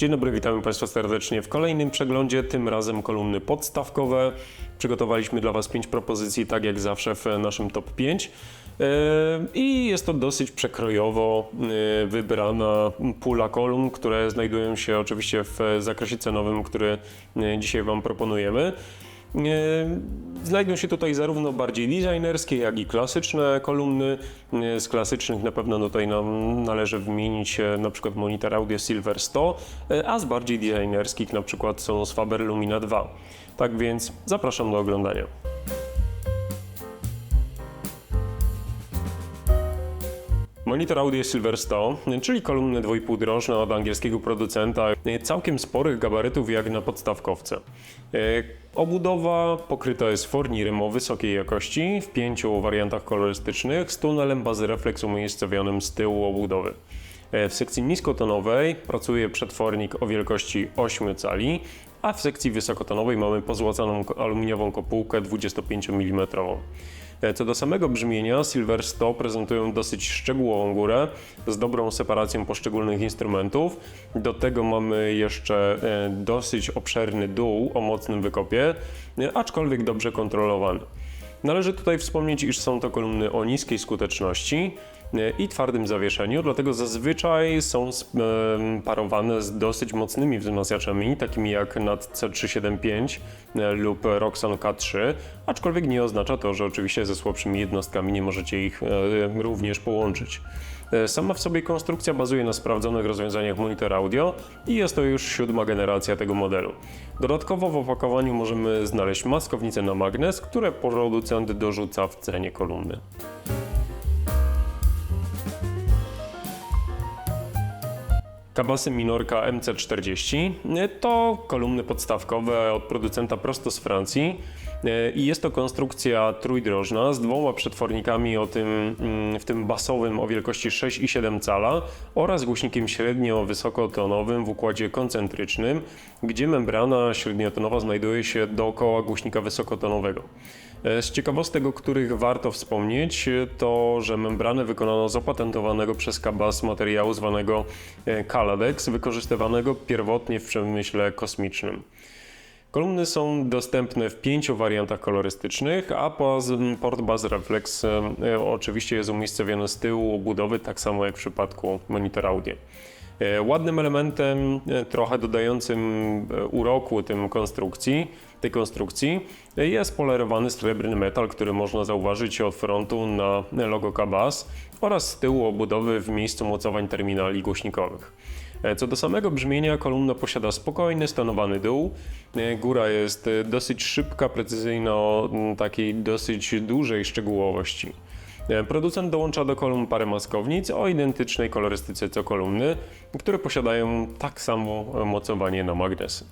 Dzień dobry, witamy Państwa serdecznie w kolejnym przeglądzie, tym razem kolumny podstawkowe. Przygotowaliśmy dla Was pięć propozycji, tak jak zawsze w naszym top 5. Yy, I jest to dosyć przekrojowo yy, wybrana pula kolumn, które znajdują się oczywiście w zakresie cenowym, który yy, dzisiaj Wam proponujemy. Yy, Znajdą się tutaj zarówno bardziej designerskie, jak i klasyczne kolumny. Yy, Z klasycznych na pewno tutaj nam należy wymienić e, na przykład monitor Audio Silver 100, e, a z bardziej designerskich na przykład są z Faber Lumina 2. Tak więc zapraszam do oglądania. Monitor Audio Silver 100, czyli kolumny 2,5 drożne od angielskiego producenta, całkiem sporych gabarytów jak na podstawkowce. E, Obudowa pokryta jest fornirem wysokiej jakości w pięciu wariantach kolorystycznych z tunelem bazy refleks umiejscowionym z tyłu obudowy. E, W sekcji niskotonowej pracuje przetwornik o wielkości 8 cali, a w sekcji wysokotonowej mamy pozłacaną aluminiową kopułkę 25 mm. E, Co do samego brzmienia, Silver 100 prezentują dosyć szczegółową górę z dobrą separacją poszczególnych instrumentów. Do tego mamy jeszcze e, dosyć obszerny dół o mocnym wykopie, e, aczkolwiek dobrze kontrolowany. Należy tutaj wspomnieć, iż są to kolumny o niskiej skuteczności i twardym zawieszeniu, dlatego zazwyczaj są em, parowane z dosyć mocnymi wzmacniaczami, takimi jak NAD C375 e, lub Roxon K3, aczkolwiek nie oznacza to, że oczywiście ze słabszymi jednostkami nie możecie ich e, również połączyć. E, Sama w sobie konstrukcja bazuje na sprawdzonych rozwiązaniach monitor audio i jest to już siódma generacja tego modelu. Dodatkowo w opakowaniu możemy znaleźć maskownicę na magnes, które producent dorzuca w cenie kolumny. Kabasy Minorka MC40 to kolumny podstawkowe od producenta prosto z Francji i jest to konstrukcja trójdrożna z dwoma przetwornikami o tym, mm, w tym basowym o wielkości 6 i 7 cala oraz głośnikiem średnio-wysokotonowym w układzie koncentrycznym, gdzie membrana średniotonowa znajduje się dookoła głośnika wysokotonowego. E, Z ciekawostek, o których warto wspomnieć, e, to, że membranę wykonano z opatentowanego przez Kabas materiału zwanego e, Caladex, wykorzystywanego pierwotnie w przemyśle kosmicznym. Kolumny są dostępne w pięciu wariantach kolorystycznych, a port Buzz Reflex e, e, oczywiście jest umiejscowiony z tyłu obudowy, tak samo jak w przypadku monitor audio. E, Ładnym elementem, e, trochę dodającym e, uroku tym konstrukcji, tej konstrukcji jest polerowany srebrny metal, który można zauważyć od frontu na logo Kabas oraz z tyłu obudowy w miejscu mocowań terminali głośnikowych. Co do samego brzmienia, kolumna posiada spokojny, stonowany dół. Góra jest dosyć szybka, precyzyjna, o takiej dosyć dużej szczegółowości. E, Producent dołącza do kolumn parę maskownic o identycznej kolorystyce co kolumny, które posiadają tak samo mocowanie na magnesy.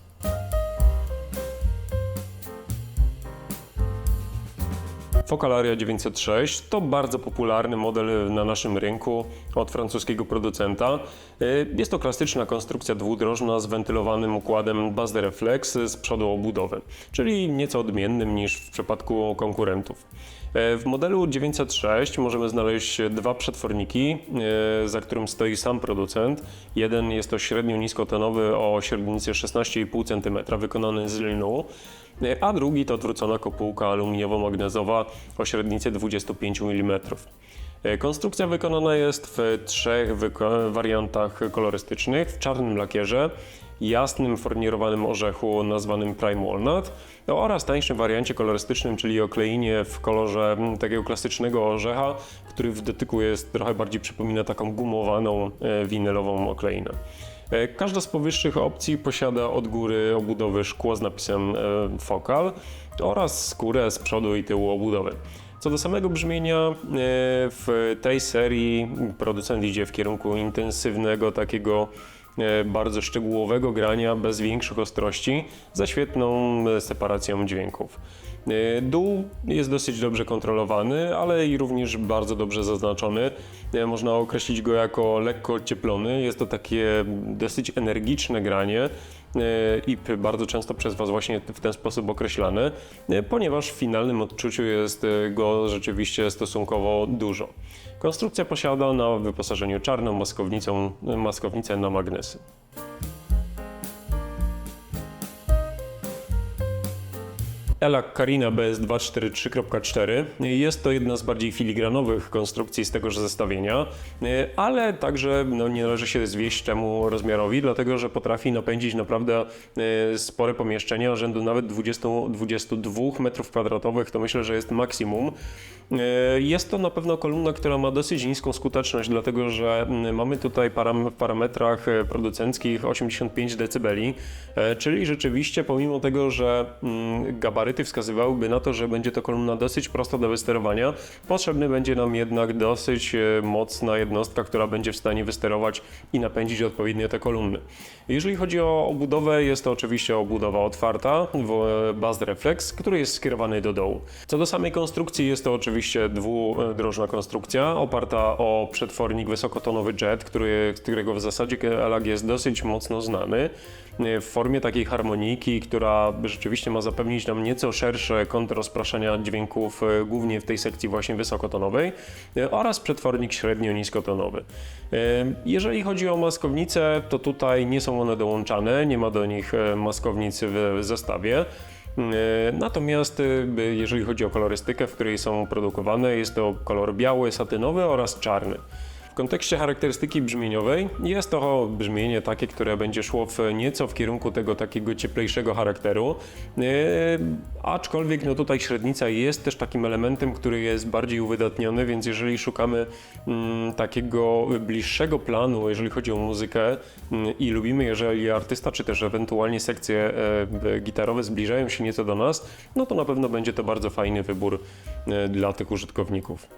Focalaria 906 to bardzo popularny model na naszym rynku od francuskiego producenta. Y, Jest to klasyczna konstrukcja dwudrożna z wentylowanym układem base reflex z przodu obudowy, czyli nieco odmiennym niż w przypadku konkurentów. Y, W modelu 906 możemy znaleźć dwa przetworniki, y, za którym stoi sam producent. Jeden jest to średnio niskotonowy o średnicy 16,5 cm wykonany z lnu, a drugi to odwrócona kopułka aluminiowo-magnezowa o średnicy 25 mm. E, Konstrukcja wykonana jest w trzech wariantach kolorystycznych: w czarnym lakierze, jasnym fornirowanym orzechu nazwanym Prime Walnut no oraz tańszym wariancie kolorystycznym, czyli okleinie w kolorze takiego klasycznego orzecha, który w dotyku jest trochę bardziej przypomina taką gumowaną e, winylową okleinę. E, Każda z powyższych opcji posiada od góry obudowy szkło z napisem e, Focal oraz skórę z przodu i tyłu obudowy. Co do samego brzmienia, e, w tej serii producent idzie w kierunku intensywnego, takiego bardzo szczegółowego grania bez większych ostrości, za świetną e, separacją dźwięków. E, Dół jest dosyć dobrze kontrolowany, ale i również bardzo dobrze zaznaczony. E, Można określić go jako lekko ocieplony. Jest to takie dosyć energiczne granie e, i bardzo często przez Was właśnie w ten sposób określane, e, ponieważ w finalnym odczuciu jest e, go rzeczywiście stosunkowo dużo. Konstrukcja posiada na wyposażeniu czarną maskownicą, maskownicę na magnesy. Ela Carina BS243.4. Jest to jedna z bardziej filigranowych konstrukcji z tegoż zestawienia, ale także no, nie należy się zwieść temu rozmiarowi, dlatego że potrafi napędzić naprawdę y, spore pomieszczenia, rzędu nawet 20-22 m2, to myślę, że jest maksimum. Y, Jest to na pewno kolumna, która ma dosyć niską skuteczność, dlatego że mamy tutaj param- w parametrach e, producenckich 85 dB, e, czyli rzeczywiście pomimo tego, że mm, gabaryty wskazywałyby na to, że będzie to kolumna dosyć prosta do wysterowania, potrzebny będzie nam jednak dosyć e, mocna jednostka, która będzie w stanie wysterować i napędzić odpowiednio te kolumny. Jeżeli chodzi o obudowę, jest to oczywiście obudowa otwarta, w- Buzz Reflex, który jest skierowany do dołu. Co do samej konstrukcji, jest to oczywiście dwudrożna konstrukcja, oparta o przetwornik wysokotonowy jet, który, którego w zasadzie ELAG jest dosyć mocno znany, w formie takiej harmonijki, która rzeczywiście ma zapewnić nam nieco szersze kąty rozpraszania dźwięków, e, głównie w tej sekcji właśnie wysokotonowej, e, oraz przetwornik średnio-niskotonowy. E, Jeżeli chodzi o maskownice, to tutaj nie są one dołączane, nie ma do nich e, maskownic w zestawie. Natomiast jeżeli chodzi o kolorystykę, w której są produkowane, jest to kolor biały, satynowy oraz czarny. Kontekście charakterystyki brzmieniowej jest to brzmienie takie, które będzie szło w nieco w kierunku tego takiego cieplejszego charakteru, e, aczkolwiek no tutaj średnica jest też takim elementem, który jest bardziej uwydatniony, więc jeżeli szukamy mm, takiego bliższego planu, jeżeli chodzi o muzykę mm, i lubimy, jeżeli artysta czy też ewentualnie sekcje e, gitarowe zbliżają się nieco do nas, no to na pewno będzie to bardzo fajny wybór e, dla tych użytkowników.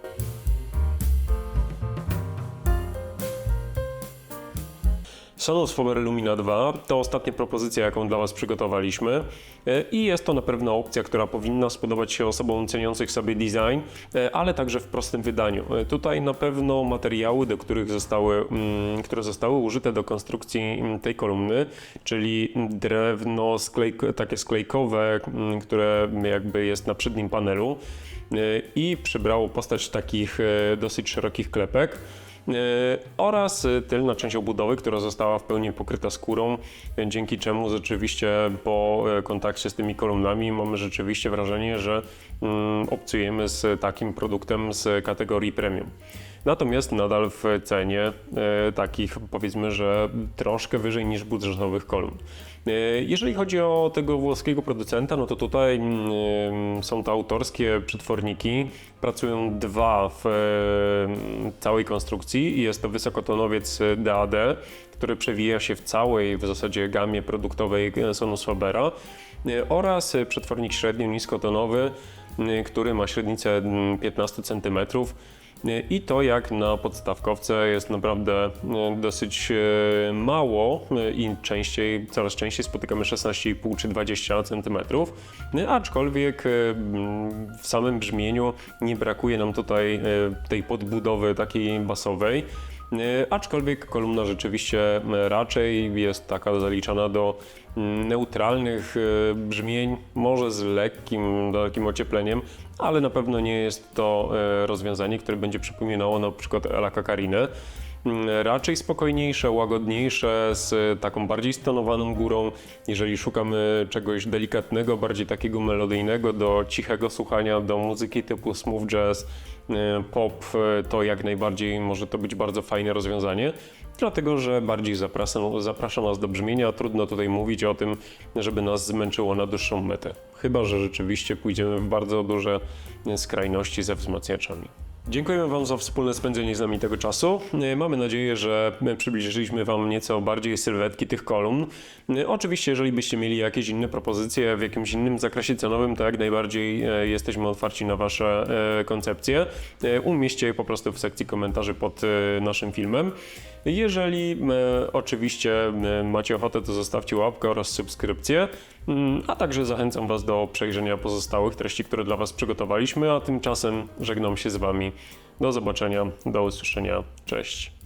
Sonos Fover Lumina 2 to ostatnia propozycja, jaką dla Was przygotowaliśmy E, i jest to na pewno opcja, która powinna spodobać się osobom ceniących sobie design, e, ale także w prostym wydaniu. E, Tutaj na pewno materiały, do których zostały, mm, które zostały użyte do konstrukcji mm, tej kolumny, czyli drewno sklejk, takie sklejkowe, mm, które jakby jest na przednim panelu i przybrało postać takich dosyć szerokich klepek. E, oraz e, tylna część obudowy, która została w pełni pokryta skórą, e, dzięki czemu rzeczywiście po kontakcie z tymi kolumnami mamy rzeczywiście wrażenie, że mm, obcujemy z takim produktem z kategorii premium. Natomiast nadal w cenie e, takich powiedzmy, że troszkę wyżej niż budżetowych kolumn. E, Jeżeli chodzi o tego włoskiego producenta, no to tutaj mm, są to autorskie przetworniki. Pracują dwa w e, całej konstrukcji jest to wysokotonowiec DAD, który przewija się w całej w zasadzie gamie produktowej Sonos Fabera e, oraz przetwornik średnio-niskotonowy, e, który ma średnicę mm, 15 cm. I to jak na podstawkowce jest naprawdę e, dosyć e, mało e, i częściej, coraz częściej spotykamy 16,5 czy 20 cm, aczkolwiek e, w samym brzmieniu nie brakuje nam tutaj e, tej podbudowy takiej basowej. E, Aczkolwiek kolumna rzeczywiście e, raczej jest taka zaliczana do mm, neutralnych e, brzmień, może z lekkim, lekkim ociepleniem, ale na pewno nie jest to rozwiązanie, które będzie przypominało na przykład Karinę. Mm, Raczej spokojniejsze, łagodniejsze, z taką bardziej stonowaną górą. Jeżeli szukamy czegoś delikatnego, bardziej takiego melodyjnego, do cichego słuchania, do muzyki typu smooth jazz, e, pop, e, to jak najbardziej może to być bardzo fajne rozwiązanie. Dlatego, że bardziej zaprasza, zaprasza nas do brzmienia. Trudno tutaj mówić o tym, żeby nas zmęczyło na dłuższą metę. Chyba, że rzeczywiście pójdziemy w bardzo duże skrajności ze wzmacniaczami. Dziękujemy Wam za wspólne spędzenie z nami tego czasu. E, Mamy nadzieję, że przybliżyliśmy Wam nieco bardziej sylwetki tych kolumn. E, Oczywiście, jeżeli byście mieli jakieś inne propozycje w jakimś innym zakresie cenowym, to jak najbardziej e, jesteśmy otwarci na Wasze koncepcje. E, Umieśćcie je po prostu w sekcji komentarzy pod naszym filmem. Jeżeli e, oczywiście e, macie ochotę, to zostawcie łapkę oraz subskrypcję, Mm, a także zachęcam Was do przejrzenia pozostałych treści, które dla Was przygotowaliśmy, a tymczasem żegnam się z Wami. Do zobaczenia, do usłyszenia, cześć.